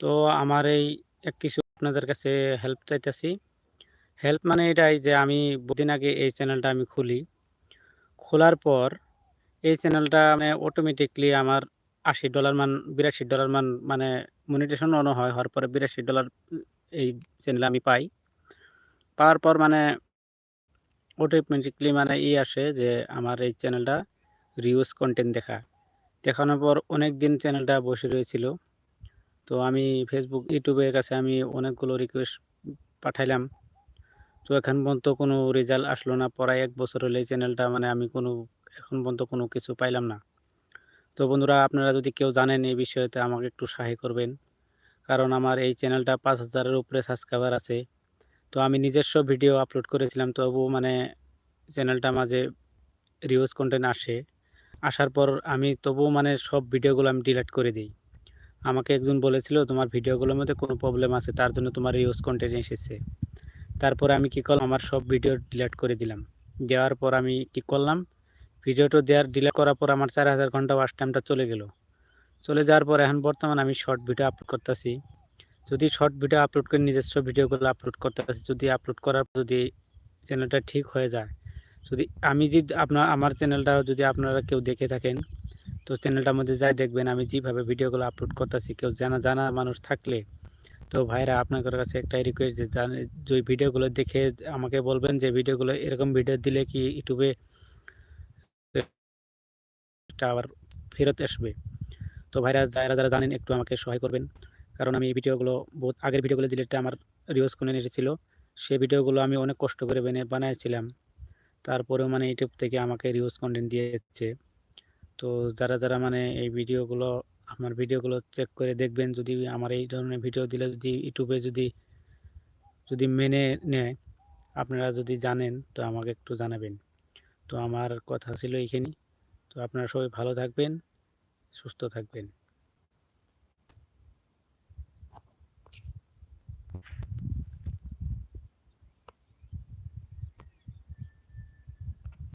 তো আমার এই এক কিছু আপনাদের কাছে হেল্প চাইতেছি। হেল্প মানে এটাই যে আমি বহুদিন আগে এই চ্যানেলটা আমি খুলি। খোলার পর এই চ্যানেলটা মানে অটোমেটিকলি আমার আশি ডলার মান, বিরাশি ডলার মান মানে মনিটেশন অন হয়, হওয়ার পরে বিরাশি ডলার এই চ্যানেলে আমি পাই। পাওয়ার পর মানে অটোমেটিকলি মানে ই আসে যে আমার এই চ্যানেলটা রিউজ কন্টেন্ট দেখা। দেখানোর পর অনেক দিন চ্যানেলটা বসে রয়েছিল। তো আমি ফেসবুক ইউটিউবের কাছে আমি অনেকগুলো রিকোয়েস্ট পাঠাইলাম। তো এখন পর্যন্ত কোনো রেজাল্ট আসলো না প্রায় এক বছর হলে চ্যানেলটা মানে আমি কোনো, এখন পর্যন্ত কোনো কিছু পাইলাম না। তো বন্ধুরা, আপনারা যদি কেউ জানেন এই বিষয়তে, আমাকে একটু সাহায্য করবেন। কারণ আমার এই চ্যানেলটা পাঁচ হাজারের উপরে সাবস্ক্রাইবার আছে। তো আমি নিজস্ব ভিডিও আপলোড করেছিলাম, তবু মানে চ্যানেলটা মাঝে রিউজ কন্টেন্ট আসে। আসার পর আমি তবুও মানে সব ভিডিওগুলো আমি ডিলিট করে দিই। আমাকে একজন বলেছিল, তোমার ভিডিওগুলোর মধ্যে কোনো প্রবলেম আছে, তার জন্য তোমার ইউজ কন্টেন্ট এসেছে। তারপর আমি কি করলাম, আমার সব ভিডিও ডিলিট করে দিলাম। দেওয়ার পর আমি কি করলাম, ভিডিওটা দেওয়ার ডিলিট করার পর আমার চার হাজার ঘণ্টা ওয়াশ টাইমটা চলে গেল। চলে যাওয়ার পর এখন বর্তমানে আমি শর্ট ভিডিও আপলোড করতেছি। যদি শর্ট ভিডিও আপলোড করে নিজস্ব ভিডিওগুলো আপলোড করতে যদি আপলোড করার যদি চ্যানেলটা ঠিক হয়ে যায়, যদি আমি যদি আপনার, আমার চ্যানেলটা যদি আপনারা কেউ দেখে থাকেন তো চ্যানেলটার মধ্যে যাই দেখবেন আমি যেভাবে ভিডিওগুলো আপলোড করতেছি, কেউ জানা জানা মানুষ থাকলে। তো ভাইরা, আপনাদের কাছে একটাই রিকোয়েস্ট যে যে ভিডিওগুলো দেখে আমাকে বলবেন যে ভিডিওগুলো এরকম ভিডিও দিলে কি ইউটিউবে আবার ফেরত আসবে। তো ভাইরা, যারা যারা জানেন একটু আমাকে সহায় করবেন। কারণ আমি এই ভিডিওগুলো বহুত, আগের ভিডিওগুলো দিলে আমার রিউজ করে এসেছিল সেই ভিডিওগুলো আমি অনেক কষ্ট করে বেনে বানিয়েছিলাম। তারপরেও মানে ইউটিউব থেকে আমাকে রিউজ কন্টেন্ট দিয়েছে। তো যারা যারা মানে এই ভিডিওগুলো, আমার ভিডিওগুলো চেক করে দেখবেন, যদি আমার এই ধরনের ভিডিও দিলে যদি ইউটিউবে যদি যদি মেনে নেয়, আপনারা যদি জানেন, তো আমাকে একটু জানাবেন। তো আমার কথা ছিল এইখানেই। তো আপনারা সবাই ভালো থাকবেন, সুস্থ থাকবেন।